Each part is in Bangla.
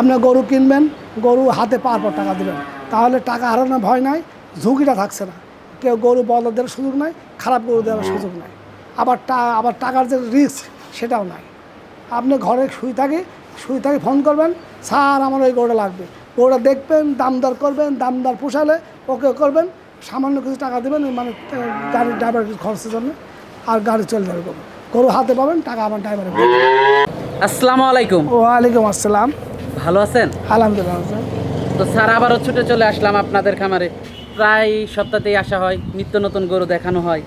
আপনার গরু কিনবেন গরু হাতে পাওয়ার পর টাকা দেবেন। তাহলে টাকা হারানোর ভয় নাই ঝুঁকিটা থাকছে না। কেউ গরু বদল দেওয়ার সুযোগ নাই খারাপ গরু দেওয়ার সুযোগ নাই। আবার টা আবার টাকার যে রিস্ক সেটাও নাই। আপনি ঘরে শুই থাকি শুই থাকি ফোন করবেন স্যার আমার ওই গরুটা লাগবে। গরুটা দেখবেন দাম দর করবেন দাম দর পোষালে ওকে করবেন সামান্য কিছু টাকা দেবেন মানে গাড়ির ড্রাইভার খরচের জন্য আর গাড়ি চলে যাবে গরু। গরু হাতে পাবেন টাকা আমার ড্রাইভারে আসসালামু আলাইকুম। ওয়ালাইকুম আসসালাম। ভালো আছেন? আলহামদুলিল্লাহ স্যার। তো স্যার আবারও ছুটে চলে আসলাম আপনাদের খামারে। প্রায় সপ্তাহতেই আসা হয় নিত্য নতুন গরু দেখানো হয়।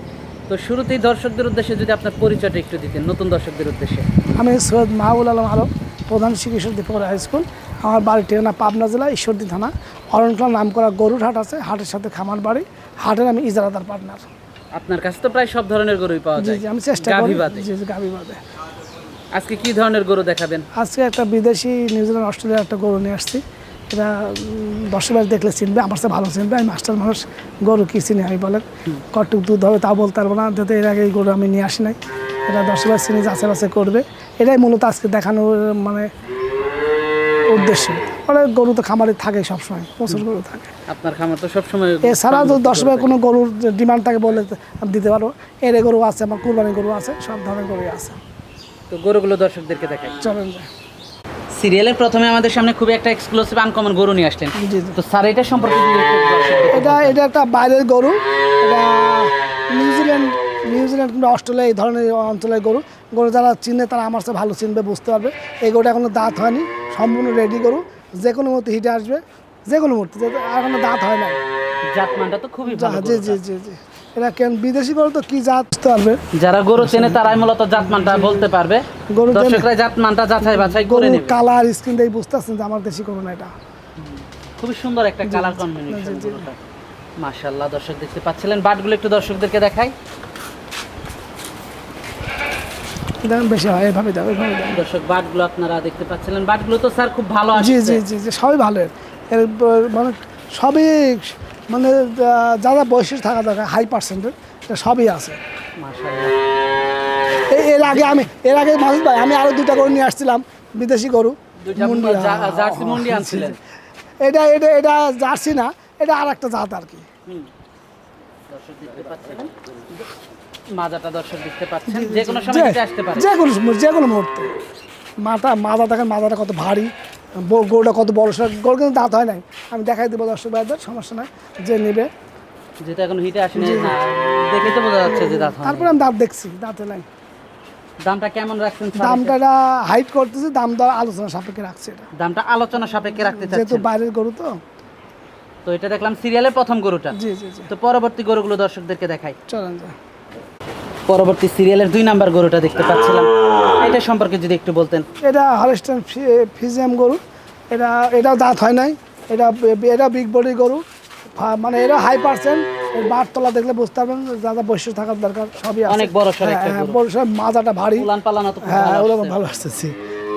তো শুরুতেই দর্শকদের উদ্দেশ্যে যদি আপনার পরিচয়টা একটু দিতেন নতুন দর্শকদের উদ্দেশ্যে। আমি সৈয়দ মাহবুল আলম আলম প্রধান চিকিৎসক দীপক হাই স্কুল। আমার বাড়ি ঠিকানা পাবনা জেলা ঈশ্বরদী থানা। অরণখলা নাম করা গরুর হাট আছে হাটের সাথে খামার বাড়ি। হাটের আমি ইজারাদার পার্টনার। আপনার কাছে তো প্রায় সব ধরনের গরুই পাওয়া যায়। আমি চেষ্টা করি। গাভী জি জি গাভী বাদে। আজকে কি ধরনের গরু দেখাবেন? আজকে একটা বিদেশি নিউজিল্যান্ড অস্ট্রেলিয়ার একটা গরু নিয়ে আসছি। এটা দশ বার দেখলে চিনবে আমার সাথে ভালো চিনবে আমি মাস্টার মানুষ গরু কি চিনি আমি বলেন। কটুক দুধ হবে তা বলতে পারব না যাতে এর আগে এই গরু আমি নিয়ে আসি নাই। এটা দশ বার চিনি যাচাই বাছাই করবে। এটাই মূলত আজকে দেখানোর মানে উদ্দেশ্য। মানে গরু তো খামারে থাকে সবসময় প্রচুর গরু থাকে। আপনার খামার তো সবসময় এছাড়া যদি দশ বার কোনো গরুর ডিমান্ড থাকে বলে দিতে পারব। এর গরু আছে আমার কুরবানি গরু আছে সব ধরনের গরু আছে। তো গরুগুলো দর্শকদেরকে দেখাই। চলেন। সিরিয়ালের প্রথমে আমাদের সামনে খুবই একটা এক্সক্লুসিভ আনকমন গরু নিয়ে আসলেন। তো স্যার এটা সম্পর্কে এটা এটা একটা বাইরের গরু। এটা নিউজিল্যান্ড নিউজিল্যান্ড কিংবা অস্ট্রেলিয়া এই ধরনের অঞ্চলের গরু। গরু যারা চিনে তারা আমার সাথে ভালো চিনবে বুঝতে পারবে। এই গরুটা এখনও দাঁত হয়নি সম্পূর্ণ রেডি গরু। যে কোনো মুহূর্তে হিটে আসবে যে কোনো মুহূর্তে এখনও দাঁত হয় না। জাতমানটা তো খুবই জি জি জি জি। এটা কেন বিদেশি গরু তো কি জাত পারবে? যারা গরু চেনে তারাই মূলত জাতমানটা বলতে পারবে। গরু দর্শকরা জাতমানটা যাচাই বাছাই করে নেবে। কালার বুঝতে পারছেন যে আমার দেশি গরু না এটা। খুবই সুন্দর একটা কালার কম্বিনেশন মাশাআল্লাহ দর্শক দেখতে পাচ্ছিলেন। বাটগুলো একটু দর্শকদেরকে দেখাই। দাম বেশি হয় এভাবে দাও এভাবে দাও। দর্শক বাটগুলো আপনারা দেখতে পাচ্ছিলেন। বাটগুলো তো স্যার খুব ভালো জি জি জি সবই ভালো। এর এর মানে সবই মানে যা যা বৈশিষ্ট্য থাকা দরকার হাই পার্সেন্টের এটা সবই আছে। এর আগে আমি এর আগে মাসুদ ভাই আমি আরও দুটা গরু নিয়ে আসছিলাম বিদেশি গরু এটা এটা এটা জার্সি না এটা আর একটা জাত আর কি। মাজাটা দর্শক দেখতে পাচ্ছেন? যে কোনো সময় যে- আসতে পারে। যে কোনো যে কোনো মুহূর্তে। মাথা মাথা দেখেন মাথাটা কত ভারী গরুটা কত বড় সড় গরু কিন্তু দাঁত হয় নাই। আমি দেখাই দেবো দর্শক ভাইদের সমস্যা নাই যে নেবে। যেটা এখন হিটে আসেনি না দেখে তো বোঝা যাচ্ছে যে দাঁত তারপরে আমি দাঁত দেখছি দাঁতে নাই। দামটা কেমন রাখছেন দামটা হাইট করতেছি দাম দর আলোচনা সাপেক্ষে রাখছে এটা। দামটা আলোচনা সাপেক্ষে রাখতে যেহেতু চাচ্ছেন। বাইরের গরু তো। তো এটা দেখলাম সিরিয়ালের প্রথম গরুটা। জি জি জি। তো পরবর্তী গরুগুলো দর্শকদেরকে দেখাই। চলেন পরবর্তী সিরিয়ালের দুই নাম্বার গরুটা দেখতে পাচ্ছিলাম। এটা সম্পর্কে যদি একটু বলতেন। এটা হলস্টাইন ফিজিয়াম গরু। এটা এটাও দাঁত হয় নাই। এটা এটা বিগ বডি গরু। মানে এরা হাই পার্সেন্ট বাট তলা দেখলে বুঝতে পারবেন যা যা বৈশিষ্ট্য থাকার দরকার সবই অনেক বড় সড় একটা হ্যাঁ, বড় সড়, মাজাটা ভারী। উলান পালানো তো হ্যাঁ ওগুলো ভালো আসতেছি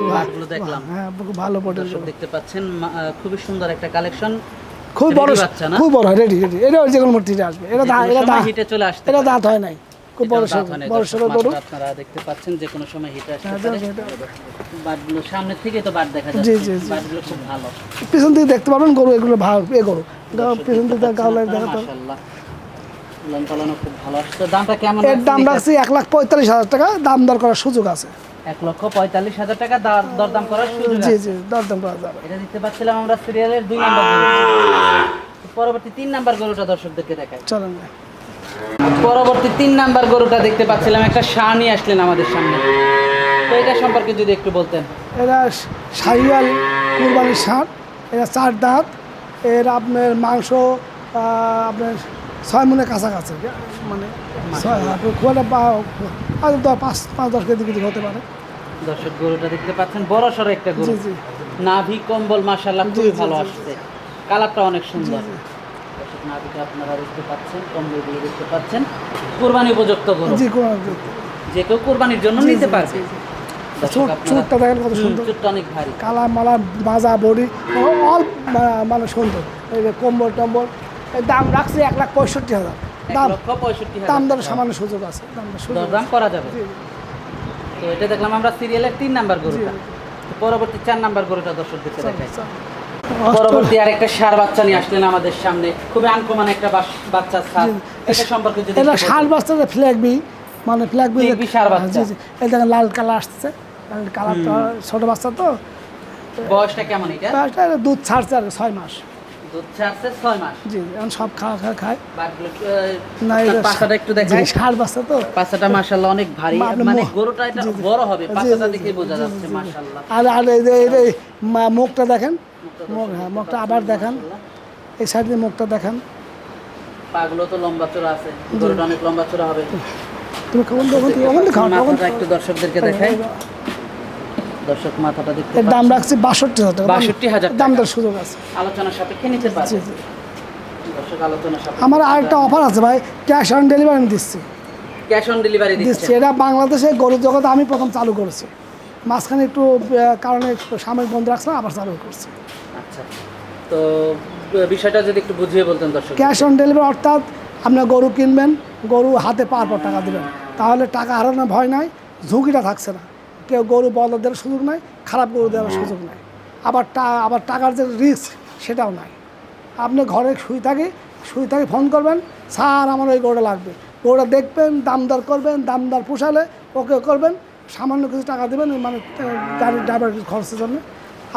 বাটগুলো দেখলাম। হ্যাঁ ভালো বডি দেখতে পাচ্ছেন খুবই সুন্দর একটা কালেকশন। খুব বড় ready খুব বড় রেডি রেডি এটা যে কোনো মূর্তিতে আসবে। এটা এটা দা- চলে আসতে এটা দাঁত হয় নাই। খুব বড় এটাও সড় দাঁত হয় নাই, বড় দর্শক, গরু আপনারা দেখতে পাচ্ছেন যে কোনো সময় হিটে আসতে হ্যাঁ, পারে। এটা- এটা- বাটগুলো সামনে থেকে তো বাট দেখা যাচ্ছে। জি, জি। বাটগুলো খুব ভালো। পিছন থেকে দেখতে পাবেন গরু এগুলো ভালো এ গরু। পিছন থেকে গাওয়ালে দেখাতে হবে। মাশাআল্লাহ। উলান খুব ভালো আসছে। দামটা কেমন এর দাম রাখছি এক লাখ পঁয়তাল্লিশ হাজার টাকা। দাম দর করার সুযোগ আছে। এক লক্ষ পঁয়তাল্লিশ হাজার টাকা দরদাম করার সুযোগ জি জি দরদাম করা যাবে। এটা দিতে পারছিলাম আমরা সিরিয়ালের দুই নাম্বার পরবর্তী তিন নাম্বার গরুটা দর্শকদেরকে দেখাই। চলেন পরবর্তী তিন নাম্বার গরুটা দেখতে পাচ্ছিলাম একটা শাহ নিয়ে আসলেন আমাদের সামনে। তো এটা সম্পর্কে যদি একটু বলতেন। এরা সাইওয়াল কুরবানির ষাট এরা চার দাঁত এর আপনার মাংস আপনার ছয় কাছাকাছি মানে খুব একটা পা- আর দশ পাঁচ পাঁচ দশ কেজি কিছু হতে পারে। দর্শক গরুটা দেখতে পাচ্ছেন বড় সড়ো একটা গরু। নাভি কম্বল মাশাল্লাহ জি, খুবই ভালো আসছে। কালারটা অনেক সুন্দর। নাভিটা আপনারা দেখতে পাচ্ছেন কম্বলগুলো দেখতে পাচ্ছেন। কোরবানি উপযুক্ত গরু। জি যে কেউ কোরবানির জন্য নিতে পারবে। দর্শক চুট আপনারা- চুটটা দেখেন কত সুন্দর। চুটটা অনেক ভারী। কালা মালা মাজা বডি অল মানে সুন্দর। এই যে কম্বল টম্বল দাম রাখছি এক লাখ পঁয়ষট্টি হাজার। দাম দাম দর সামান্য সুযোগ আছে। দাম করা যাবে। তো এটা দেখলাম আমরা সিরিয়ালের তিন নাম্বার গরুটা। পরবর্তী চার নাম্বার গরুটা দর্শকদেরকে দেখাই। পরবর্তী আরেকটা সার বাচ্চা নিয়ে আসলেন আমাদের সামনে। খুবই আনকমন একটা বাচ্চার সার। এটা সম্পর্কে যদি এটা একটু ষাট বলতেন। বাচ্চা ফ্ল্যাগ বি মানে ফ্ল্যাগ বি Flag বাচ্চা। এই দেখেন লাল কালার আসছে লাল কালারটা ছোট বাচ্চা তো। বয়সটা কেমন এটা? এটা দুধ ছাড়ছে আর ছয় মাস। দুধ ছাড়ছে ছয় মাস। জি এখন সব খাওয়া খাওয়া খায়। না পাছাটা একটু দেখাই। ষাট বাচ্চা তো। পাছাটা মাশাআল্লাহ অনেক ভারী। মানে গরুটা এটা। বড় হবে। পাছাটা দেখে বোঝা যাচ্ছে জি, জি। মাশাআল্লাহ। আর আর এই মুখটা দেখেন। মুখ হ্যাঁ মুখটা আবার দেখান। এই সাইড দিয়ে মুখটা দেখান। পাগুলো তো লম্বা চড়া আছে। গরুটা অনেক লম্বা চড়া হবে। তুমি কখন তখন কখন খাও তখন মাথাটা একটু দর্শকদেরকে দেখাই। দর্শক মাথাটা দেখতে এর দাম রাখছি বাষট্টি হাজার টাকা। 62,000 দাম দর সুযোগ আছে। আলোচনা সাপেক্ষে নিতে পারবে। জি। জি দর্শক আলোচনা সাপেক্ষে আমার আরেকটা অফার আছে ভাই ক্যাশ অন ডেলিভারি আমি দিচ্ছি। ক্যাশ অন ডেলিভারি দিচ্ছি। দিচ্ছে এটা বাংলাদেশে গরু জগতে আমি প্রথম চালু করেছি। মাঝখানে একটু কারণে সাময়িক বন্ধ রাখছিলাম আবার চালু করছি। আচ্ছা। তো বিষয়টা যদি একটু বুঝিয়ে বলতেন দর্শক। ক্যাশ অন ডেলিভারি অর্থাৎ আপনার গরু কিনবেন, গরু হাতে পাওয়ার পর টাকা দেবেন। তাহলে টাকা হারানোর ভয় নাই, ঝুঁকিটা থাকছে না। কেউ গরু বদলা দেওয়ার সুযোগ নাই, খারাপ গরু দেওয়ার সুযোগ নাই। আবার আবার টাকার যে রিস্ক সেটাও নাই। আপনি ঘরে শুই থাকে শুই থাকে ফোন করবেন, স্যার, আমার ওই গরুটা লাগবে। গরুটা দেখবেন, দাম দর করবেন, দাম দর পোষালে ওকে করবেন। সামান্য কিছু টাকা দেবেন মানে গাড়ির ড্রাইভার খরচের জন্য,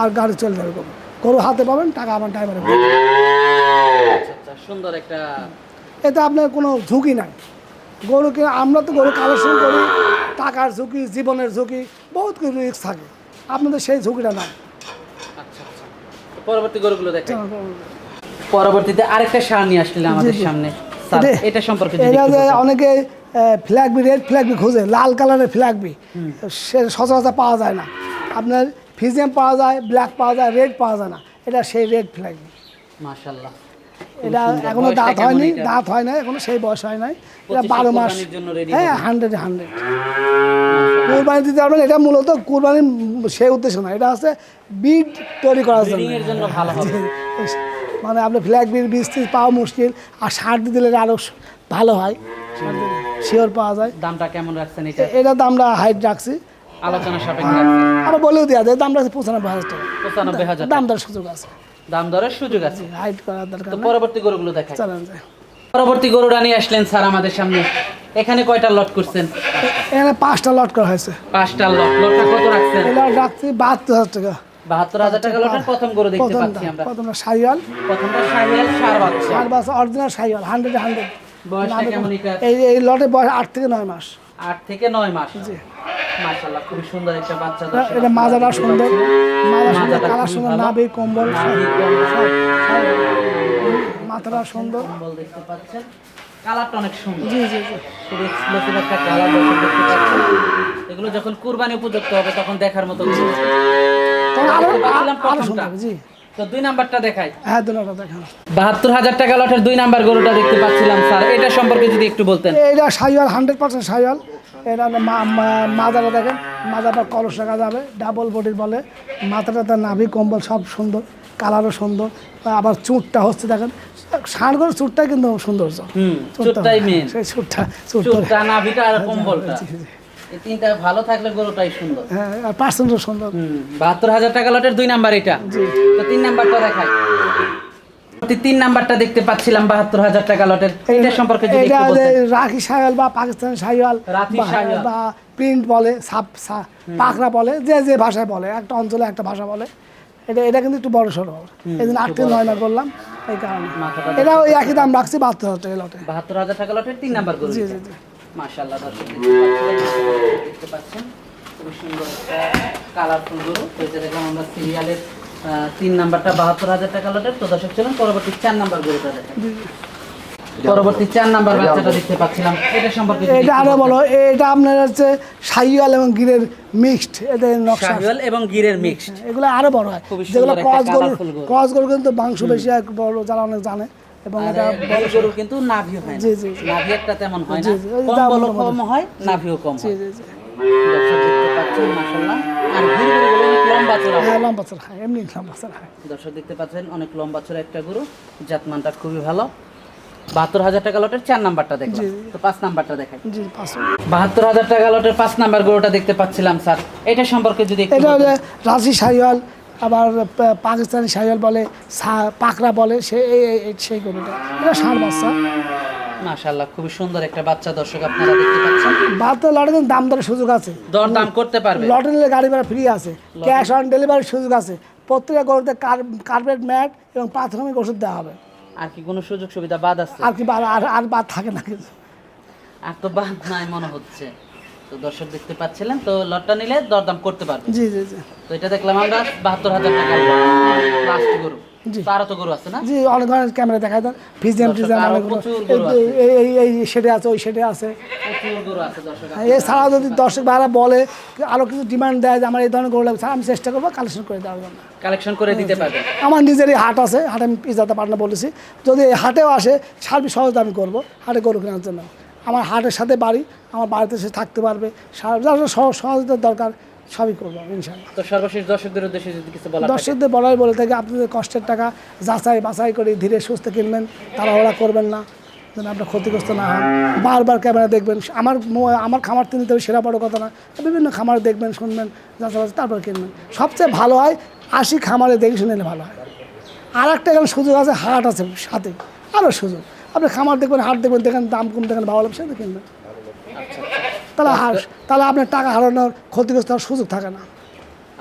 আর গাড়ি চলে যাবে গরু হাতে পাবেন টাকা আমার ড্রাইভারে আচ্ছা আচ্ছা সুন্দর একটা এতে আপনার কোনো ঝুঁকি নাই। গরুকে আমরা তো গরু কালেকশন করি টাকার ঝুঁকি জীবনের ঝুঁকি বহুত কিছু রিস্ক থাকে। আপনাদের সেই ঝুঁকিটা নাই। আচ্ছা পরবর্তী গরুগুলো দেখেন। পরবর্তীতে আরেকটা সার নিয়ে আসলেন আমাদের। সামনে। এটা- সম্পর্কে এটা। অনেকে ফ্ল্যাগবি রেড ফ্ল্যাগবি খুঁজে লাল কালারের ফ্ল্যাগবি সে সচরাচর পাওয়া যায় না। আপনার ফিজিয়াম পাওয়া যায় ব্ল্যাক পাওয়া যায় রেড পাওয়া যায় না। এটা সেই রেড ফ্ল্যাগ মাশাল্লাহ এটা। এখনও দাঁত হয়নি দাঁত হয় না এখনও সেই বয়স হয় নাই। এটা বারো মাস। হ্যাঁ হান্ড্রেড হান্ড্রেড কোরবানি দিতে পারবেন এটা মূলত কোরবানির সেই উদ্দেশ্য না এটা হচ্ছে বিড তৈরি করার জন্য। মানে আপনি ফ্ল্যাগ বিড বীজ টিজ পাওয়া মুশকিল আর সার দিয়ে দিলে আরও ভালো হয়। শিওর পাওয়া যায়। দামটা কেমন রাখছেন এটা? এটা তো আমরা হাইট রাখছি। আলোচনা সাপেক্ষে রাখছেন বলেও দেওয়া যায় দাম রাখছি পঁচানব্বই হাজার টাকা। পঁচানব্বই হাজার দাম দেওয়ার সুযোগ আছে। দাম দরের সুযোগ আছে। হাইট করার দরকার পরবর্তী গরুগুলো দেখাই। চালান যায় পরবর্তী গরুটা নিয়ে আসলেন স্যার আমাদের সামনে। এখানে কয়টা লট করছেন? এখানে পাঁচটা লট করা হয়েছে। পাঁচটা লট। লটটা কত রাখছেন? এটা রাখছি বাহাত্তর হাজার টাকা। বাহাত্তর হাজার টাকা লটের প্রথম গরু দেখতে পাচ্ছি আমরা। প্রথমটা সাইওয়াল। প্রথমটা শাহিয়াল সার বাচ্চা। চার বাস অরিজিনাল সাইওয়াল হান্ড্রেড হান্ড্রেড বয়সটা কেমন এটা এই এই বয়স আট থেকে নয় মাস। আট থেকে নয় মাস। জি। মাশাআল্লাহ খুবই সুন্দর একটা বাচ্চা এটা- দর্শক এটা আপনারা মাজাটা সুন্দর মাজাটা কালার সুন্দর। নাভি কম্বল। মাথাটা সুন্দর। কম্বল দেখতে পাচ্ছেন। কালারটা অনেক সুন্দর। জি জি জি। খুবই এক্সক্লুসিভ একটা কালার দেখতে পাচ্ছেন। এগুলো যখন কুরবানি উপযুক্ত হবে তখন দেখার মতো জি। তো দুই নাম্বারটা দেখাই। হ্যাঁ দেখেন। বাহাত্তর হাজার টাকা লটের দুই নাম্বার গরুটা দেখতে পাচ্ছিলাম স্যার। এটা সম্পর্কে যদি একটু বলতেন। এইটা সাইওয়াল হান্ড্রেড পার্সেন্ট সাইওয়াল এটা মা- মা- মাজাটা দেখেন। মাজাটা কলস রাখা যাবে ডাবল বডির বলে। মাথাটা তার নাভি কম্বল সব সুন্দর কালারও সুন্দর। আবার চুটটা হচ্ছে দেখেন ষাঁড় করে চুটটাই কিন্তু সৌন্দর্য চুটটা- চুটটাই মেন সেই চুটটা চুটটা। নাভিটা আর কম্বলটা। জি, জি। এই তিনটা ভালো থাকলে গরুটাই সুন্দর। হ্যাঁ আর পার্সেন্টও সুন্দর। বাহাত্তর হাজার টাকা লটের দুই নাম্বার এটা। তো তিন নাম্বারটা দেখাই। তিন নাম্বারটা দেখতে পাচ্ছিলাম বাহাত্তর হাজার টাকা লটের। এটা সম্পর্কে যদি একটু বলতেন। রাখি সাইওয়াল বা পাকিস্তানি সাইওয়াল বা- প্রিন্ট বলে সাপ পাকড়া বলে যে যে ভাষায় বলে একটা অঞ্চলে একটা ভাষা বলে। এটা এটা কিন্তু একটু বড় সড়ো। এই জন্য আট থেকে নয় না করলাম এই কারণে। এটা ওই একই দাম রাখছি বাহাত্তর হাজার টাকা লটে। বাহাত্তর হাজার টাকা লটের তিন নাম্বার জি জি জি। মাশাআল্লাহ দর্শক দেখতে পাচ্ছেন। খুবই সুন্দর একটা কালারফুল গরু। তো এটা দেখলাম আমরা সিরিয়ালের তিন নাম্বারটা বাহাত্তর হাজার টাকা লটের তো দর্শক ছিলেন পরবর্তী চার নাম্বার গরুটা দেখেন। পরবর্তী চার নাম্বার বাচ্চাটা দেখতে পাচ্ছিলাম। এটা সম্পর্কে এটা আরও বলো এটা আপনার হচ্ছে সাইওয়াল এবং গিরের মিক্সড এদের নকশা। এবং গিরের মিক্সড। এগুলো আরও বড় হয়। যেগুলো একটা ক্রস গরু। ক্রস গরু কিন্তু মাংস বেশি হয় বড় যারা অনেক জানে। এবং এটা বড় গরু কিন্তু নাভিও হয় না। জি, জি, জি। নাভি একটা তেমন হয় না। জি, জি, ওই কম বলো কম হয়। নাভিও কম হয়। জি জি। দর্শক দেখতে পাচ্ছেন মাশাআল্লাহ। আর গির অনেক লম্বা চড়া হ্যাঁ লম্বা চড়া হয় এমনি লম্বা চড়া হয়। দর্শক দেখতে পাচ্ছেন অনেক লম্বা চড়া একটা গরু। জাতমানটা খুবই ভালো। বাহাত্তর হাজার টাকা লটের চার নাম্বারটা দেখলাম। তো পাঁচ নাম্বারটা দেখাই। বাহাত্তর হাজার টাকা লটের পাঁচ নাম্বার গরুটা দেখতে পাচ্ছিলাম স্যার। এটা সম্পর্কে যদি এটা। হচ্ছে রাশি সাহিওয়াল আবার পাকিস্তানি সাহিওয়াল বলে পাকড়া বলে সে সেই গরুটা। এটা ষাঁড় বাচ্চা। মাশাআল্লাহ খুবই সুন্দর একটা বাচ্চা দর্শক আপনারা দেখতে পাচ্ছেন। বাহাত্তর লটে কিন্তু দাম দরের সুযোগ আছে। দর দাম করতে পারবে। লটে নিলে গাড়ি ভাড়া ফ্রি আছে। ক্যাশ অন ডেলিভারির সুযোগ আছে। প্রত্যেকটা গরুতে কার্পেট ম্যাট এবং প্রাথমিক ওষুধ দেওয়া হবে। আর কি কোনো সুযোগ সুবিধা বাদ আছে? আর কি আর আর বাদ থাকে না কিছু আর তো বাদ নাই মনে হচ্ছে। তো দর্শক দেখতে পাচ্ছিলেন তো লটটা নিলে দরদাম করতে পারবে। জি জি জি। তো এটা দেখলাম আমরা বাহাত্তর হাজার টাকা। লাস্ট গরু। জি। তো গরু আছে না? জি অনেক ধরনের ক্যামেরা দেখায় দেন ফিজিয়াম টিজিয়াম। এই- সেটে আছে ওই সেটে আছে। এছাড়াও যদি দর্শক ভাইরা বলে আরও কিছু ডিমান্ড দেয় যে আমার এই ধরনের গরু লাগবে আমি চেষ্টা করব কালেকশন করে দেওয়ার জন্য। কালেকশন করে দিতে পারবে আমার নিজেরই হাট আছে হাটে আমি পিজাতে পারনা বলেছি। যদি হাটেও আসে সার্বিক সহজে আমি করব হাটে গরু কেনার জন্য। আমার হাটের সাথে বাড়ি আমার বাড়িতে সে থাকতে পারবে। সহজতার দরকার সবই করব আমি ইনশাল্লাহ তো সর্বশেষ দর্শকদের উদ্দেশ্যে যদি কিছু বলার দর্শকদের বলাই বলে থাকে আপনাদের কষ্টের টাকা যাচাই বাছাই করে ধীরে সুস্থ কিনবেন তাড়াহুড়া করবেন না যেন আপনার ক্ষতিগ্রস্ত না হন বারবার ক্যামেরা দেখবেন আমার আমার খামার তিনি তবে সেরা বড় কথা না। বিভিন্ন খামার দেখবেন শুনবেন যাচাই বাছাই তারপর কিনবেন। সবচেয়ে ভালো হয় আশি খামারে দেখে শুনে নিলে ভালো হয়। আর একটা এখানে সুযোগ আছে হাট আছে সাথে আরও সুযোগ। আপনি খামার দেখবেন হাট দেখবেন দেখেন দাম কম দেখেন ভালো লাগবে সেটা কিনবেন। তাহলে তাহলে আপনার টাকা হারানোর ক্ষতিগ্রস্ত হওয়ার সুযোগ থাকে না।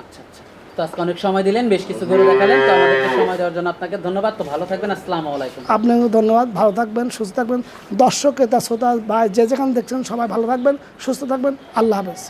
আচ্ছা আচ্ছা। তো আজকে অনেক সময় দিলেন বেশ কিছু ঘুরে দেখালেন তো আমাদেরকে সময় দেওয়ার জন্য আপনাকে ধন্যবাদ। তো ভালো থাকবেন আসসালামু আলাইকুম। আপনাকেও ধন্যবাদ ভালো থাকবেন সুস্থ থাকবেন। দর্শক ক্রেতা শ্রোতা বা যে যেখানে দেখছেন সবাই ভালো থাকবেন সুস্থ থাকবেন। আল্লাহ হাফেজ।